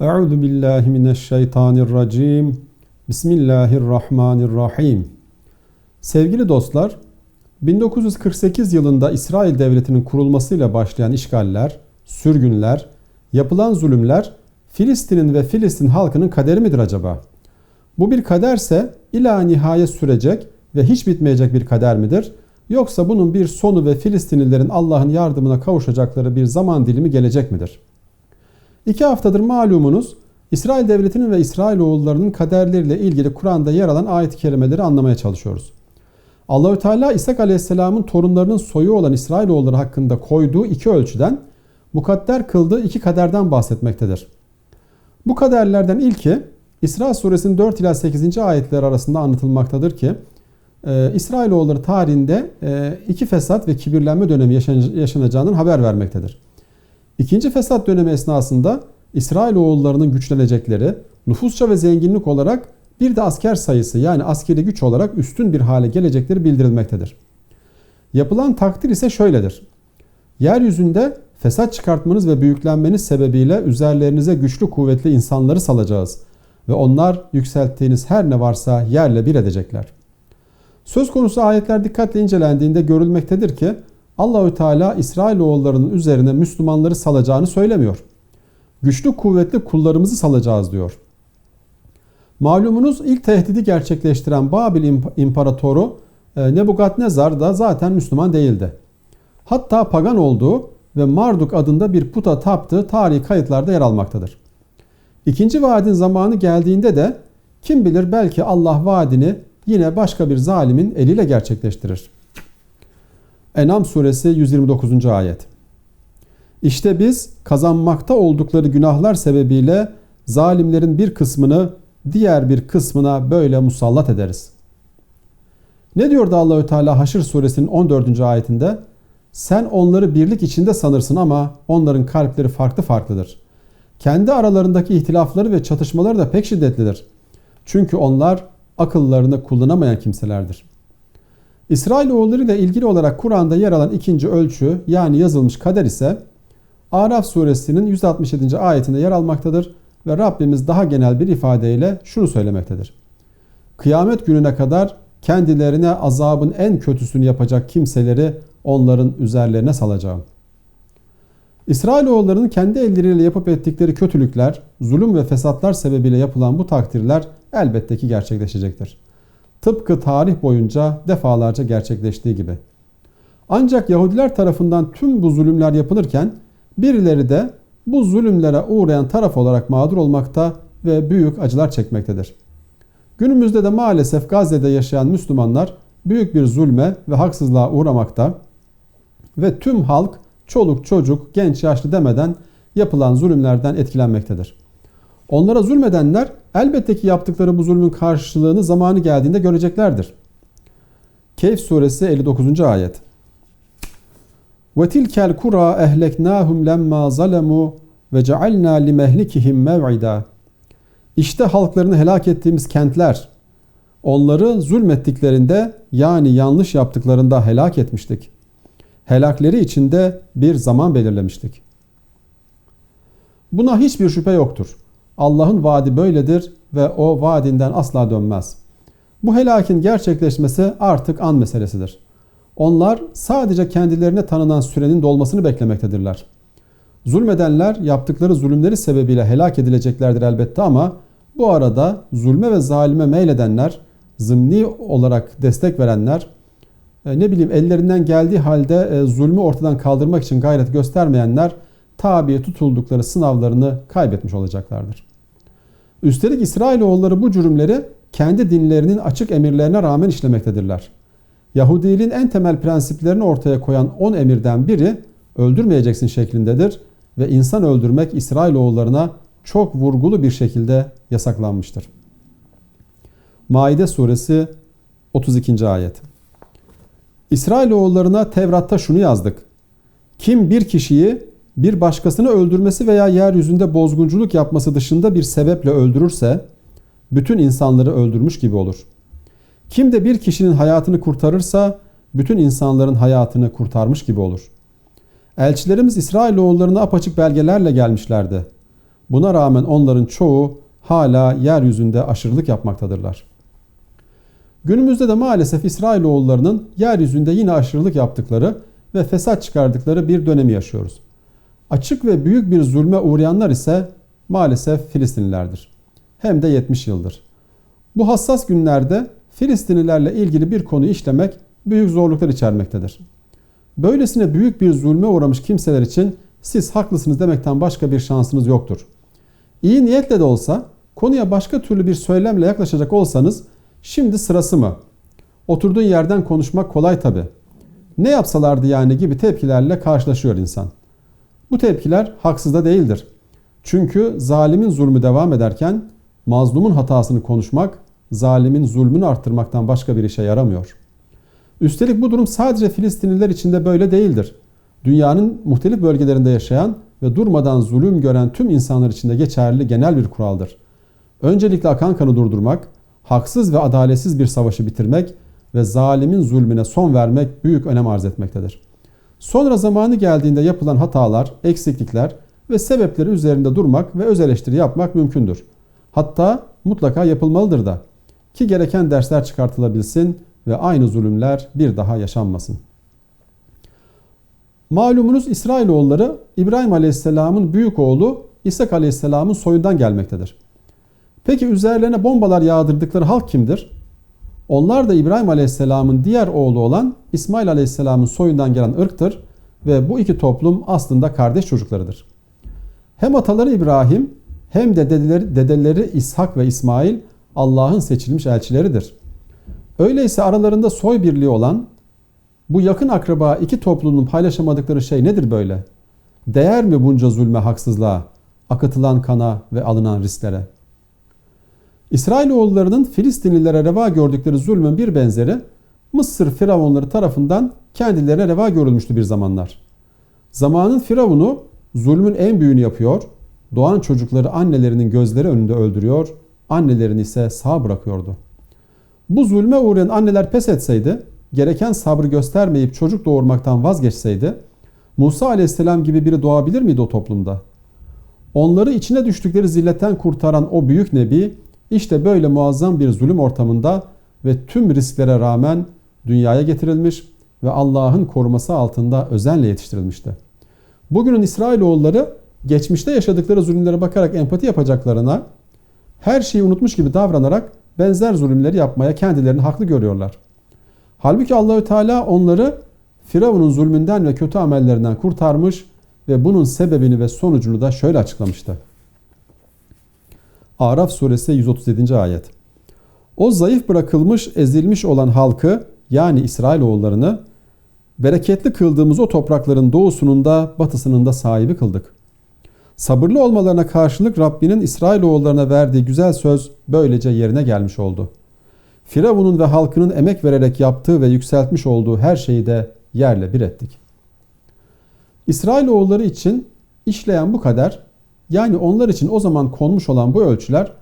Euzu billahi mineşşeytanirracim. Bismillahirrahmanirrahim. Sevgili dostlar, 1948 yılında İsrail Devleti'nin kurulmasıyla başlayan işgaller, sürgünler, yapılan zulümler Filistin'in ve Filistin halkının kaderi midir acaba? Bu bir kaderse ila nihayet sürecek ve hiç bitmeyecek bir kader midir? Yoksa bunun bir sonu ve Filistinlilerin Allah'ın yardımına kavuşacakları bir zaman dilimi gelecek midir? İki haftadır malumunuz İsrail Devleti'nin ve İsrailoğullarının kaderleriyle ilgili Kur'an'da yer alan ayet-i kerimeleri anlamaya çalışıyoruz. Allahü Teala İshak Aleyhisselam'ın torunlarının soyu olan İsrailoğulları hakkında koyduğu iki ölçüden mukadder kıldığı iki kaderden bahsetmektedir. Bu kaderlerden ilki İsra suresinin 4 ila 8. ayetler arasında anlatılmaktadır ki e, İsrailoğulları tarihinde e, iki fesat ve kibirlenme dönemi yaşanacağının haber vermektedir. İkinci fesat dönemi esnasında İsrailoğullarının güçlenecekleri, nüfusça ve zenginlik olarak bir de asker sayısı yani askeri güç olarak üstün bir hale gelecekleri bildirilmektedir. Yapılan takdir ise şöyledir. Yeryüzünde fesat çıkartmanız ve büyüklenmeniz sebebiyle üzerlerinize güçlü kuvvetli insanları salacağız ve onlar yükselttiğiniz her ne varsa yerle bir edecekler. Söz konusu ayetler dikkatle incelendiğinde görülmektedir ki Allahü Teala İsrailoğullarının üzerine Müslümanları salacağını söylemiyor. Güçlü kuvvetli kullarımızı salacağız diyor. Malumunuz ilk tehdidi gerçekleştiren Babil İmparatoru e, Nebukadnezar da zaten Müslüman değildi. Hatta pagan olduğu ve Marduk adında bir puta taptığı tarihi kayıtlarda yer almaktadır. İkinci vaadin zamanı geldiğinde de kim bilir belki Allah vaadini yine başka bir zalimin eliyle gerçekleştirir. Enam suresi 129. ayet. İşte biz kazanmakta oldukları günahlar sebebiyle zalimlerin bir kısmını diğer bir kısmına böyle musallat ederiz. Ne diyordu Allahü Teala Haşr suresinin 14. ayetinde? Sen onları birlik içinde sanırsın ama onların kalpleri farklı farklıdır. Kendi aralarındaki ihtilafları ve çatışmaları da pek şiddetlidir. Çünkü onlar akıllarını kullanamayan kimselerdir. İsrailoğulları ile ilgili olarak Kur'an'da yer alan ikinci ölçü yani yazılmış kader ise Araf suresinin 167. ayetinde yer almaktadır ve Rabbimiz daha genel bir ifadeyle şunu söylemektedir. Kıyamet gününe kadar kendilerine azabın en kötüsünü yapacak kimseleri onların üzerlerine salacağım. İsrailoğullarının kendi elleriyle yapıp ettikleri kötülükler, zulüm ve fesatlar sebebiyle yapılan bu takdirler elbette ki gerçekleşecektir. Tıpkı tarih boyunca defalarca gerçekleştiği gibi. Ancak Yahudiler tarafından tüm bu zulümler yapılırken birileri de bu zulümlere uğrayan taraf olarak mağdur olmakta ve büyük acılar çekmektedir. Günümüzde de maalesef Gazze'de yaşayan Müslümanlar büyük bir zulme ve haksızlığa uğramakta ve tüm halk çoluk çocuk genç yaşlı demeden yapılan zulümlerden etkilenmektedir. Onlara zulmedenler elbette ki yaptıkları bu zulmün karşılığını zamanı geldiğinde göreceklerdir. Kehf suresi 59. ayet. Ve tilkel kura ehleknahum lemma zalemu ve cealna limehlikihim mev'ida. İşte halklarını helak ettiğimiz kentler onları zulmettiklerinde yani yanlış yaptıklarında helak etmiştik. Helakleri içinde bir zaman belirlemiştik. Buna hiçbir şüphe yoktur. Allah'ın vaadi böyledir ve o vaadinden asla dönmez. Bu helakin gerçekleşmesi artık an meselesidir. Onlar sadece kendilerine tanınan sürenin dolmasını beklemektedirler. Zulmedenler yaptıkları zulümleri sebebiyle helak edileceklerdir elbette ama bu arada zulme ve zalime meyledenler, zımni olarak destek verenler, e, ne bileyim ellerinden geldiği halde e, zulmü ortadan kaldırmak için gayret göstermeyenler tabi tutuldukları sınavlarını kaybetmiş olacaklardır. Üstelik İsrailoğulları bu cürümleri kendi dinlerinin açık emirlerine rağmen işlemektedirler. Yahudiliğin en temel prensiplerini ortaya koyan 10 emirden biri öldürmeyeceksin şeklindedir ve insan öldürmek İsrailoğullarına çok vurgulu bir şekilde yasaklanmıştır. Maide suresi 32. ayet. İsrailoğullarına Tevrat'ta şunu yazdık. Kim bir kişiyi bir başkasını öldürmesi veya yeryüzünde bozgunculuk yapması dışında bir sebeple öldürürse bütün insanları öldürmüş gibi olur. Kim de bir kişinin hayatını kurtarırsa bütün insanların hayatını kurtarmış gibi olur. Elçilerimiz İsrailoğullarına apaçık belgelerle gelmişlerdi. Buna rağmen onların çoğu hala yeryüzünde aşırılık yapmaktadırlar. Günümüzde de maalesef İsrailoğullarının yeryüzünde yine aşırılık yaptıkları ve fesat çıkardıkları bir dönemi yaşıyoruz. Açık ve büyük bir zulme uğrayanlar ise maalesef Filistinlilerdir. Hem de 70 yıldır. Bu hassas günlerde Filistinlilerle ilgili bir konu işlemek büyük zorluklar içermektedir. Böylesine büyük bir zulme uğramış kimseler için siz haklısınız demekten başka bir şansınız yoktur. İyi niyetle de olsa konuya başka türlü bir söylemle yaklaşacak olsanız şimdi sırası mı? Oturduğun yerden konuşmak kolay tabi. Ne yapsalardı yani gibi tepkilerle karşılaşıyor insan. Bu tepkiler haksız da değildir. Çünkü zalimin zulmü devam ederken mazlumun hatasını konuşmak zalimin zulmünü arttırmaktan başka bir işe yaramıyor. Üstelik bu durum sadece Filistinliler için de böyle değildir. Dünyanın muhtelif bölgelerinde yaşayan ve durmadan zulüm gören tüm insanlar için de geçerli genel bir kuraldır. Öncelikle akan kanı durdurmak, haksız ve adaletsiz bir savaşı bitirmek ve zalimin zulmüne son vermek büyük önem arz etmektedir. Sonra zamanı geldiğinde yapılan hatalar, eksiklikler ve sebepleri üzerinde durmak ve öz eleştiri yapmak mümkündür. Hatta mutlaka yapılmalıdır da ki gereken dersler çıkartılabilsin ve aynı zulümler bir daha yaşanmasın. Malumunuz İsrailoğulları İbrahim Aleyhisselam'ın büyük oğlu İshak Aleyhisselam'ın soyundan gelmektedir. Peki üzerlerine bombalar yağdırdıkları halk kimdir? Onlar da İbrahim Aleyhisselam'ın diğer oğlu olan İsmail Aleyhisselam'ın soyundan gelen ırktır ve bu iki toplum aslında kardeş çocuklarıdır. Hem ataları İbrahim hem de dedeleri, dedeleri İshak ve İsmail Allah'ın seçilmiş elçileridir. Öyleyse aralarında soy birliği olan bu yakın akraba iki toplumun paylaşamadıkları şey nedir böyle? Değer mi bunca zulme, haksızlığa, akıtılan kana ve alınan risklere? İsrailoğullarının Filistinlilere reva gördükleri zulmün bir benzeri Mısır firavunları tarafından kendilerine reva görülmüştü bir zamanlar. Zamanın firavunu zulmün en büyüğünü yapıyor, doğan çocukları annelerinin gözleri önünde öldürüyor, annelerini ise sağ bırakıyordu. Bu zulme uğrayan anneler pes etseydi, gereken sabrı göstermeyip çocuk doğurmaktan vazgeçseydi, Musa aleyhisselam gibi biri doğabilir miydi o toplumda? Onları içine düştükleri zilletten kurtaran o büyük nebi, işte böyle muazzam bir zulüm ortamında ve tüm risklere rağmen dünyaya getirilmiş ve Allah'ın koruması altında özenle yetiştirilmişti. Bugünün İsrailoğulları geçmişte yaşadıkları zulümlere bakarak empati yapacaklarına her şeyi unutmuş gibi davranarak benzer zulümleri yapmaya kendilerini haklı görüyorlar. Halbuki Allahü Teala onları Firavun'un zulmünden ve kötü amellerinden kurtarmış ve bunun sebebini ve sonucunu da şöyle açıklamıştı. Araf suresi 137. ayet. O zayıf bırakılmış, ezilmiş olan halkı yani İsrailoğullarını bereketli kıldığımız o toprakların doğusunun da batısının da sahibi kıldık. Sabırlı olmalarına karşılık Rabbinin İsrailoğullarına verdiği güzel söz böylece yerine gelmiş oldu. Firavun'un ve halkının emek vererek yaptığı ve yükseltmiş olduğu her şeyi de yerle bir ettik. İsrailoğulları için işleyen bu kader, yani onlar için o zaman konmuş olan bu ölçüler,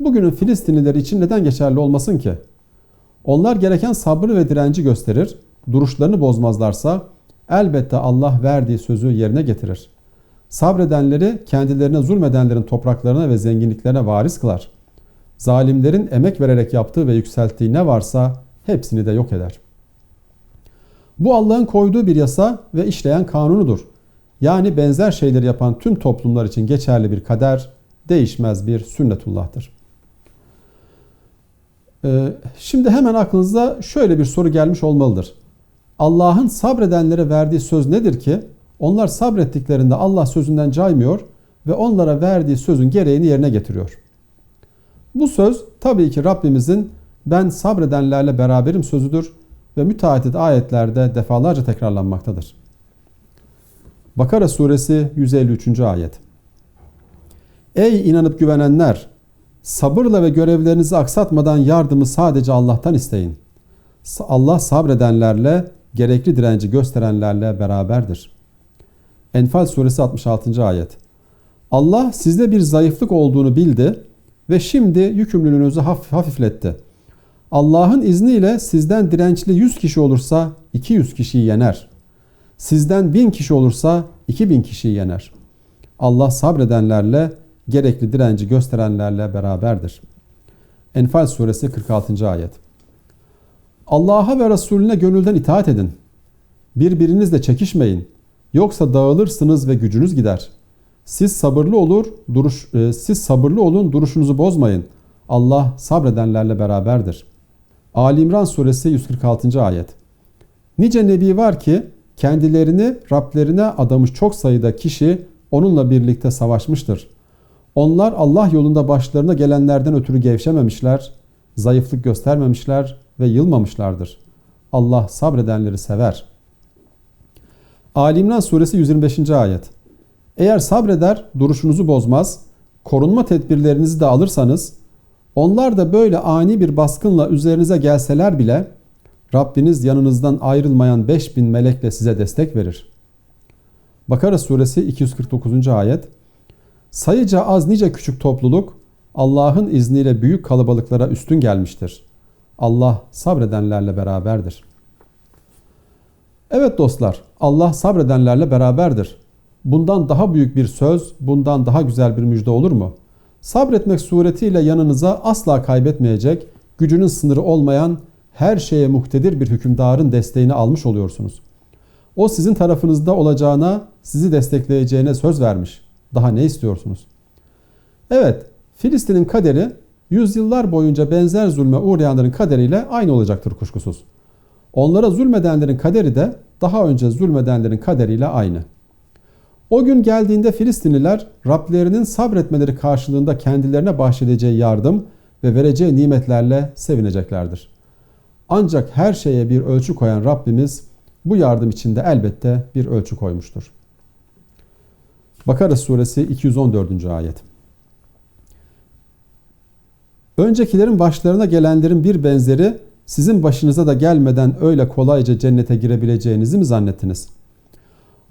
bugünün Filistinlileri için neden geçerli olmasın ki? Onlar gereken sabrı ve direnci gösterir, duruşlarını bozmazlarsa elbette Allah verdiği sözü yerine getirir.'' Sabredenleri kendilerine zulmedenlerin topraklarına ve zenginliklerine varis kılar. Zalimlerin emek vererek yaptığı ve yükselttiği ne varsa hepsini de yok eder. Bu Allah'ın koyduğu bir yasa ve işleyen kanunudur. Yani benzer şeyleri yapan tüm toplumlar için geçerli bir kader, değişmez bir sünnetullah'tır. Ee, şimdi hemen aklınıza şöyle bir soru gelmiş olmalıdır. Allah'ın sabredenlere verdiği söz nedir ki onlar sabrettiklerinde Allah sözünden caymıyor ve onlara verdiği sözün gereğini yerine getiriyor. Bu söz tabii ki Rabbimizin ben sabredenlerle beraberim sözüdür ve müteahhit ayetlerde defalarca tekrarlanmaktadır. Bakara suresi 153. ayet. Ey inanıp güvenenler! Sabırla ve görevlerinizi aksatmadan yardımı sadece Allah'tan isteyin. Allah sabredenlerle, gerekli direnci gösterenlerle beraberdir.'' Enfal suresi 66. ayet. Allah sizde bir zayıflık olduğunu bildi ve şimdi yükümlülüğünüzü hafif, hafifletti. Allah'ın izniyle sizden dirençli 100 kişi olursa 200 kişiyi yener. Sizden 1000 kişi olursa 2000 kişiyi yener. Allah sabredenlerle, gerekli direnci gösterenlerle beraberdir. Enfal suresi 46. ayet. Allah'a ve Resulüne gönülden itaat edin. Birbirinizle çekişmeyin. Yoksa dağılırsınız ve gücünüz gider. Siz sabırlı olur, duruş, e, siz sabırlı olun, duruşunuzu bozmayın. Allah sabredenlerle beraberdir. Ali İmran suresi 146. ayet. Nice nebi var ki kendilerini Rablerine adamış çok sayıda kişi onunla birlikte savaşmıştır. Onlar Allah yolunda başlarına gelenlerden ötürü gevşememişler, zayıflık göstermemişler ve yılmamışlardır. Allah sabredenleri sever. Ali suresi 125. ayet. Eğer sabreder, duruşunuzu bozmaz, korunma tedbirlerinizi de alırsanız, onlar da böyle ani bir baskınla üzerinize gelseler bile Rabbiniz yanınızdan ayrılmayan 5000 melekle size destek verir. Bakara suresi 249. ayet. Sayıca az nice küçük topluluk Allah'ın izniyle büyük kalabalıklara üstün gelmiştir. Allah sabredenlerle beraberdir. Evet dostlar, Allah sabredenlerle beraberdir. Bundan daha büyük bir söz, bundan daha güzel bir müjde olur mu? Sabretmek suretiyle yanınıza asla kaybetmeyecek, gücünün sınırı olmayan, her şeye muhtedir bir hükümdarın desteğini almış oluyorsunuz. O sizin tarafınızda olacağına, sizi destekleyeceğine söz vermiş. Daha ne istiyorsunuz? Evet, Filistin'in kaderi yüzyıllar boyunca benzer zulme uğrayanların kaderiyle aynı olacaktır kuşkusuz. Onlara zulmedenlerin kaderi de daha önce zulmedenlerin kaderiyle aynı. O gün geldiğinde Filistinliler Rablerinin sabretmeleri karşılığında kendilerine bahşedeceği yardım ve vereceği nimetlerle sevineceklerdir. Ancak her şeye bir ölçü koyan Rabbimiz bu yardım içinde elbette bir ölçü koymuştur. Bakara suresi 214. ayet. Öncekilerin başlarına gelenlerin bir benzeri sizin başınıza da gelmeden öyle kolayca cennete girebileceğinizi mi zannettiniz?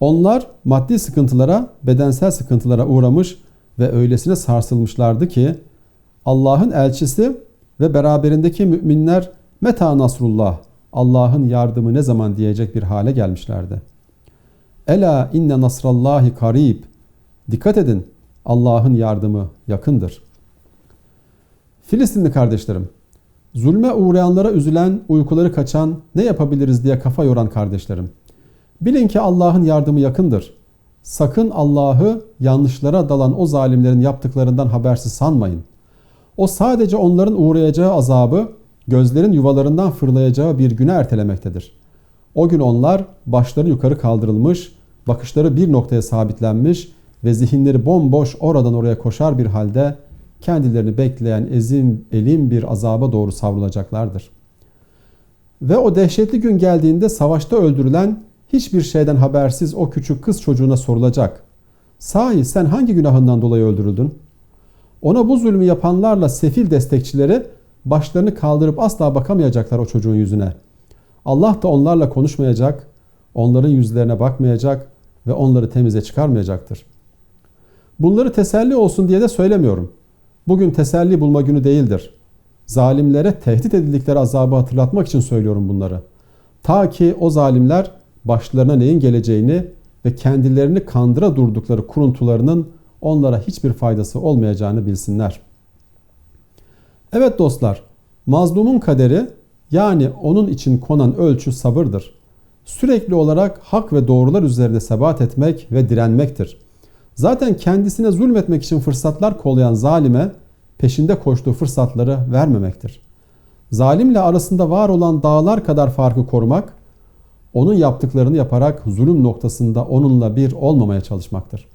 Onlar maddi sıkıntılara, bedensel sıkıntılara uğramış ve öylesine sarsılmışlardı ki Allah'ın elçisi ve beraberindeki müminler meta nasrullah Allah'ın yardımı ne zaman diyecek bir hale gelmişlerdi. Ela inne nasrallahi karib. Dikkat edin Allah'ın yardımı yakındır. Filistinli kardeşlerim, zulme uğrayanlara üzülen, uykuları kaçan, ne yapabiliriz diye kafa yoran kardeşlerim. Bilin ki Allah'ın yardımı yakındır. Sakın Allah'ı yanlışlara dalan o zalimlerin yaptıklarından habersiz sanmayın. O sadece onların uğrayacağı azabı gözlerin yuvalarından fırlayacağı bir güne ertelemektedir. O gün onlar başları yukarı kaldırılmış, bakışları bir noktaya sabitlenmiş ve zihinleri bomboş oradan oraya koşar bir halde kendilerini bekleyen ezim, elim bir azaba doğru savrulacaklardır. Ve o dehşetli gün geldiğinde savaşta öldürülen hiçbir şeyden habersiz o küçük kız çocuğuna sorulacak. Sahi sen hangi günahından dolayı öldürüldün? Ona bu zulmü yapanlarla sefil destekçileri başlarını kaldırıp asla bakamayacaklar o çocuğun yüzüne. Allah da onlarla konuşmayacak, onların yüzlerine bakmayacak ve onları temize çıkarmayacaktır. Bunları teselli olsun diye de söylemiyorum. Bugün teselli bulma günü değildir. Zalimlere tehdit edildikleri azabı hatırlatmak için söylüyorum bunları. Ta ki o zalimler başlarına neyin geleceğini ve kendilerini kandıra durdukları kuruntularının onlara hiçbir faydası olmayacağını bilsinler. Evet dostlar, mazlumun kaderi yani onun için konan ölçü sabırdır. Sürekli olarak hak ve doğrular üzerinde sebat etmek ve direnmektir. Zaten kendisine zulmetmek için fırsatlar kollayan zalime peşinde koştuğu fırsatları vermemektir. Zalimle arasında var olan dağlar kadar farkı korumak, onun yaptıklarını yaparak zulüm noktasında onunla bir olmamaya çalışmaktır.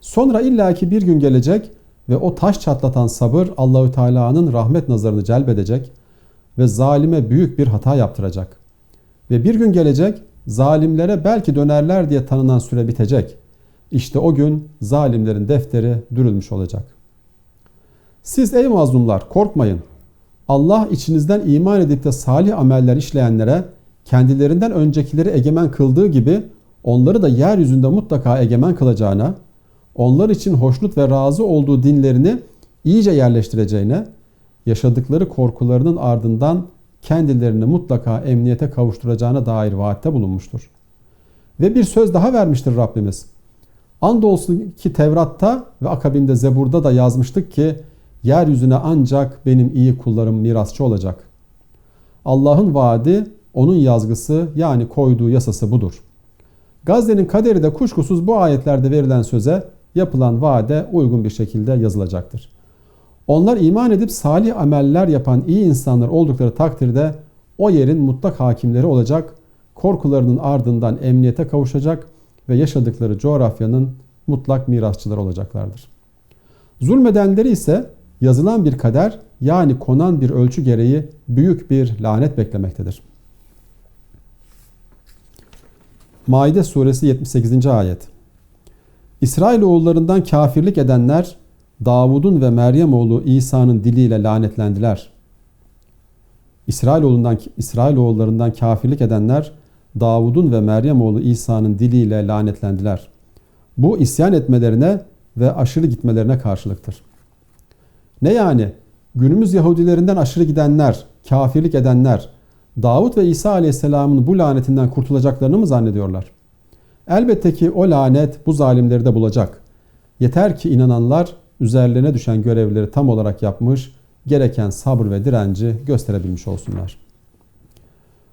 Sonra illaki bir gün gelecek ve o taş çatlatan sabır Allahü Teala'nın rahmet nazarını celbedecek ve zalime büyük bir hata yaptıracak. Ve bir gün gelecek zalimlere belki dönerler diye tanınan süre bitecek. İşte o gün zalimlerin defteri dürülmüş olacak. Siz ey mazlumlar korkmayın. Allah içinizden iman edip de salih ameller işleyenlere kendilerinden öncekileri egemen kıldığı gibi onları da yeryüzünde mutlaka egemen kılacağına, onlar için hoşnut ve razı olduğu dinlerini iyice yerleştireceğine, yaşadıkları korkularının ardından kendilerini mutlaka emniyete kavuşturacağına dair vaatte bulunmuştur. Ve bir söz daha vermiştir Rabbimiz. Andolsun ki Tevrat'ta ve akabinde Zebur'da da yazmıştık ki yeryüzüne ancak benim iyi kullarım mirasçı olacak. Allah'ın vaadi, onun yazgısı yani koyduğu yasası budur. Gazze'nin kaderi de kuşkusuz bu ayetlerde verilen söze yapılan vaade uygun bir şekilde yazılacaktır. Onlar iman edip salih ameller yapan iyi insanlar oldukları takdirde o yerin mutlak hakimleri olacak, korkularının ardından emniyete kavuşacak ve yaşadıkları coğrafyanın mutlak mirasçıları olacaklardır. Zulmedenleri ise yazılan bir kader yani konan bir ölçü gereği büyük bir lanet beklemektedir. Maide suresi 78. ayet. İsrailoğullarından kafirlik edenler Davud'un ve Meryem oğlu İsa'nın diliyle lanetlendiler. İsrailoğlundan İsrailoğullarından kafirlik edenler Davud'un ve Meryem oğlu İsa'nın diliyle lanetlendiler. Bu isyan etmelerine ve aşırı gitmelerine karşılıktır. Ne yani? Günümüz Yahudilerinden aşırı gidenler, kafirlik edenler, Davut ve İsa Aleyhisselam'ın bu lanetinden kurtulacaklarını mı zannediyorlar? Elbette ki o lanet bu zalimleri de bulacak. Yeter ki inananlar üzerlerine düşen görevleri tam olarak yapmış, gereken sabır ve direnci gösterebilmiş olsunlar.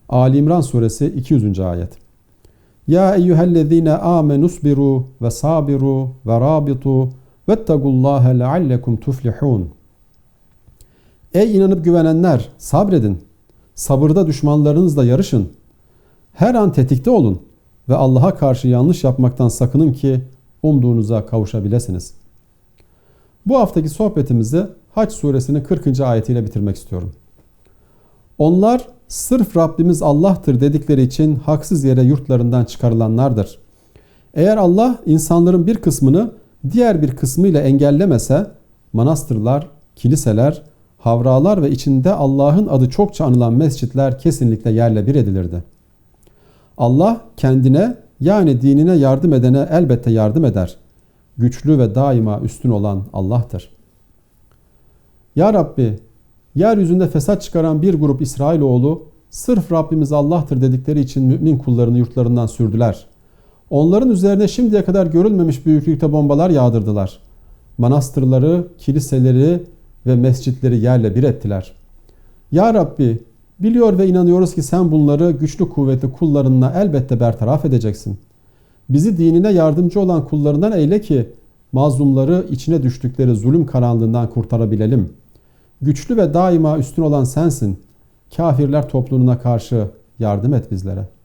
Ali İmran suresi 200. ayet. Ya eyyühellezine amenusbiru ve sabiru ve rabitu vettagullaha leallekum tuflihun. Ey inanıp güvenenler sabredin. Sabırda düşmanlarınızla yarışın. Her an tetikte olun ve Allah'a karşı yanlış yapmaktan sakının ki umduğunuza kavuşabilirsiniz. Bu haftaki sohbetimizi Haç suresinin 40. ayetiyle bitirmek istiyorum. Onlar sırf Rabbimiz Allah'tır dedikleri için haksız yere yurtlarından çıkarılanlardır. Eğer Allah insanların bir kısmını diğer bir kısmıyla engellemese manastırlar, kiliseler, havralar ve içinde Allah'ın adı çokça anılan mescitler kesinlikle yerle bir edilirdi. Allah kendine yani dinine yardım edene elbette yardım eder. Güçlü ve daima üstün olan Allah'tır. Ya Rabbi, yeryüzünde fesat çıkaran bir grup İsrailoğlu sırf Rabbimiz Allah'tır dedikleri için mümin kullarını yurtlarından sürdüler. Onların üzerine şimdiye kadar görülmemiş büyüklükte bombalar yağdırdılar. Manastırları, kiliseleri ve mescitleri yerle bir ettiler. Ya Rabbi, biliyor ve inanıyoruz ki sen bunları güçlü kuvvetli kullarınla elbette bertaraf edeceksin. Bizi dinine yardımcı olan kullarından eyle ki mazlumları içine düştükleri zulüm karanlığından kurtarabilelim. Güçlü ve daima üstün olan sensin. Kafirler topluluğuna karşı yardım et bizlere.''